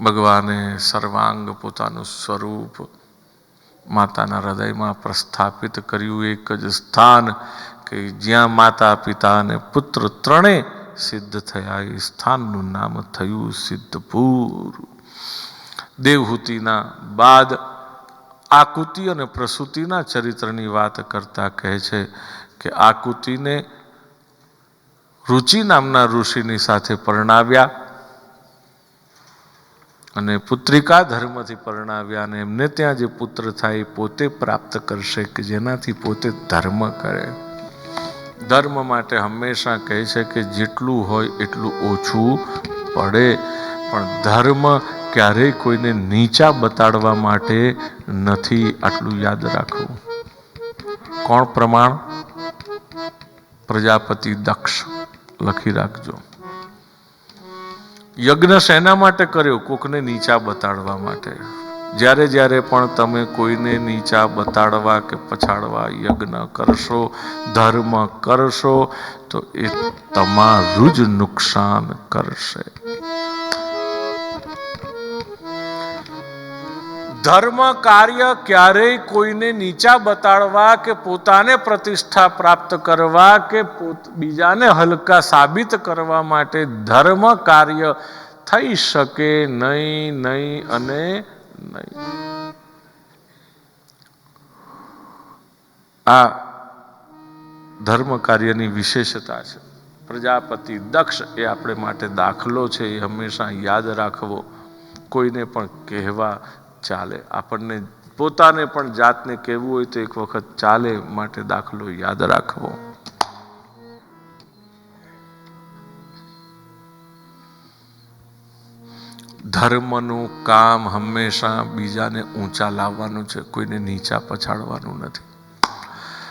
ભગવાને સર્વાંગ પોતાનું સ્વરૂપ માતાના હૃદયમાં પ્રસ્થાપિત કર્યું એક જ સ્થાન કે જ્યાં માતા, પિતા અને પુત્ર ત્રણેય સિદ્ધ થયા. એ સ્થાનનું નામ થયું સિદ્ધપુર. દેવહૂતિના બાદ આકૃતિ અને પ્રસૂતિના ચરિત્રની વાત કરતા કહે છે કે આકૃતિને રુચિ નામના ઋષિની સાથે પરણાવ્યા. અને પુત્રિકા ધર્મથી પરણાવ્યા અને એમને ત્યાં જે પુત્ર થાય એ પોતે પ્રાપ્ત કરશે કે જેનાથી પોતે ધર્મ કરે. ધર્મ માટે હંમેશા કહે છે કે જેટલું હોય એટલું ઓછું પડે. પણ ધર્મ ક્યારેય કોઈને નીચા બતાડવા માટે નથી આટલું યાદ રાખવું. કોણ પ્રમાણ? પ્રજાપતિ દક્ષ. લખી રાખજો. યજ્ઞ શેના માટે કર્યો? કોકને નીચા બતાડવા માટે. જ્યારે જ્યારે પણ તમે કોઈને નીચા બતાડવા કે પછાડવા યજ્ઞ કરશો, ધર્મ કરશો, તો એ તમારું જ નુકસાન કરશે. ધર્મ કાર્ય ક્યારેય કોઈને નીચા બતાડવા કે પોતાને પ્રતિષ્ઠા પ્રાપ્ત કરવા કે બીજાને હલકા સાબિત કરવા માટે ધર્મ કાર્ય થઈ શકે નહીં નહીં અને નહીં. આ ધર્મ કાર્યની વિશેષતા છે. પ્રજાપતિ દક્ષ એ આપણે માટે દાખલો છે, એ હંમેશા યાદ રાખવો. કોઈને પણ કહેવા ચાલે. આપણને પોતાને પણ જાતને કહેવું હોય તો એક વખત ચાલે માટે દાખલો યાદ રાખવો. ધર્મનું કામ હંમેશા બીજાને ઊંચા લાવવાનું છે, કોઈને નીચા પછાડવાનું નથી.